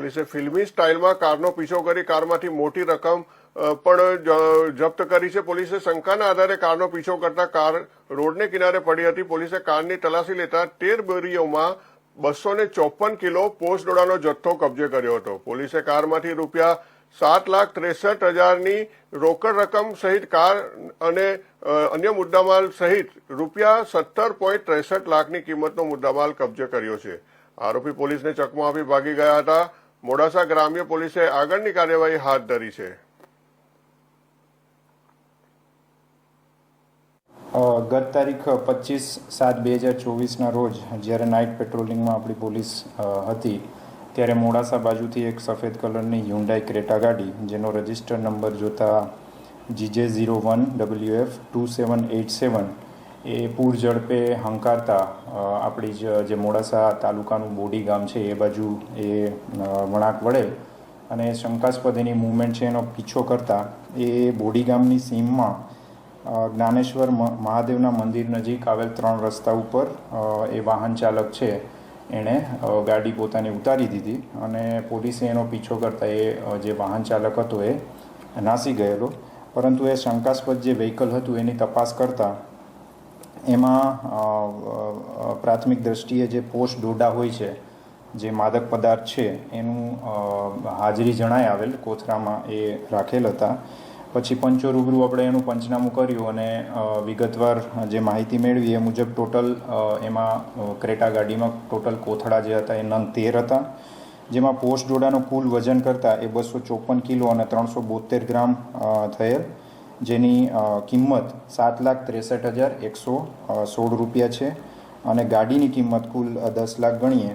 પોલીસે ફિલ્મી સ્ટાઇલમાં કારનો પીછો કરી કારમાંથી મોટી રકમ પણ જપ્ત કરી છે. પોલીસે શંકાના આધારે કારનો પીછો કરતા કાર રોડને કિનારે પડી હતી. પોલીસે કારની તલાશી લેતા તેર બોરીઓમાં બસો ને કિલો પોસ્ટ ડોડાનો જથ્થો કબજે કર્યો હતો. પોલીસે કારમાંથી રૂપિયા સાત લાખ ત્રેસઠ હજારની રોકડ રકમ સહિત કાર અને અન્ય મુદ્દામાલ સહિત રૂપિયા સત્તર પોઈન્ટ ત્રેસઠ લાખની કિંમતનો મુદ્દામાલ કબજે કર્યો છે. આરોપી પોલીસને ચકમો આપી ભાગી ગયા હતા. મોડાસા ગ્રામ્ય પોલીસે આગળની કાર્યવાહી હાથ ધરી છે. ગત તારીખ પચીસ સાત બે હજાર ચોવીસના રોજ જ્યારે નાઇટ પેટ્રોલિંગમાં આપણી પોલીસ હતી, ત્યારે મોડાસા બાજુથી એક સફેદ કલરની હ્યુન્ડાઈ ક્રેટા ગાડી, જેનો રજિસ્ટર નંબર જોતા GJ zero one W F two seven eight seven A પૂર ઝડપે હંકારતા આપણી જ- જે મોડાસા તાલુકાનું બોડી ગામ છે, એ બાજુ એ વળાંક વળેલ અને શંકાસ્પદ એની મૂવમેન્ટ છે, એનો પીછો કરતા એ બોડી ગામની સીમમાં જ્ઞાનેશ્વર મહાદેવના મંદિર નજીક આવેલ ત્રણ રસ્તા ઉપર એ વાહન ચાલક છે, એણે ગાડી પોતાની ઉતારી દીધી અને પોલીસે એનો પીછો કરતા એ જે વાહન ચાલક હતો એ નાસી ગયેલો. પરંતુ એ શંકાસ્પદ જે વ્હીકલ હતું, એની તપાસ કરતા એમાં પ્રાથમિક દ્રષ્ટિએ જે પોસ્ટ ડોડા હોય છે, જે માદક પદાર્થ છે, એનું હાજરી જણાય આવેલ કોથરામાં એ રાખેલ હતા. પછી પંચો રૂબરૂ આપણે એનું પંચનામું કર્યું અને વિગતવાર જે માહિતી મેળવી એ મુજબ ટોટલ એમાં ક્રેટા ગાડીમાં ટોટલ કોથળા જે હતા એ નંગ તેર હતા. જેમાં પોસ્ટ ડોડાનું કુલ વજન કરતાં એ બસો ચોપન કિલો અને ત્રણસો બોતેર ગ્રામ થયેલ. જેની કિંમત સાત લાખ ત્રેસઠ હજાર એકસો સોળ રૂપિયા છે. અને ગાડીની કિંમત કુલ દસ લાખ ગણીએ